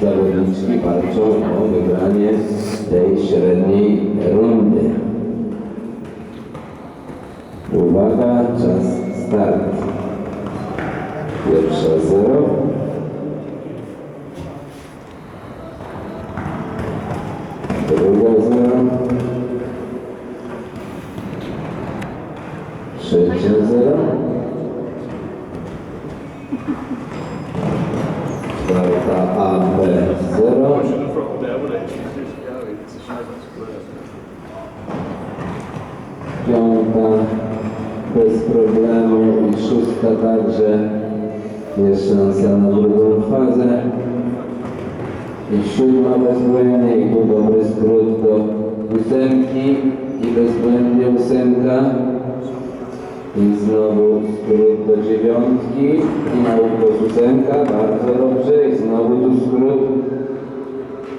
zawodniczki walczą o wygranie tej średniej rundy. Uwaga, czas start. Pierwsza 0. Druga 0. Trzecia 0. Walka AB0. Piąta bez problemu i szósta także. Jest szansa na drugą fazę. I siódma bezbłędnie i tu dobry skrót do ósemki i bezbłędnie ósemka. I znowu skrót do dziewiątki. I na ukos ósemka, bardzo dobrze. I znowu tu skrót.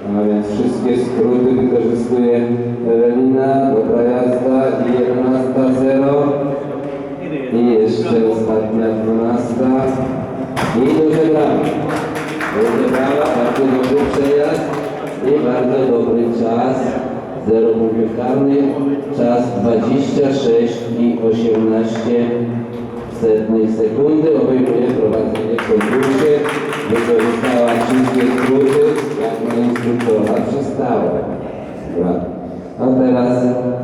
A więc wszystkie skróty wykorzystuje Ewelina, dobra jazda. I 11 0 i jeszcze ostatnia 12 i duże brawa. Duże brawa, bardzo dobry przejazd. I bardzo dobry czas. 0 punktów karnych, czas 26 i 18 setnej sekundy obejmuje prowadzenie w konkursie. Wykorzystała wszystkie skróty, jak na instruktora. A no teraz e,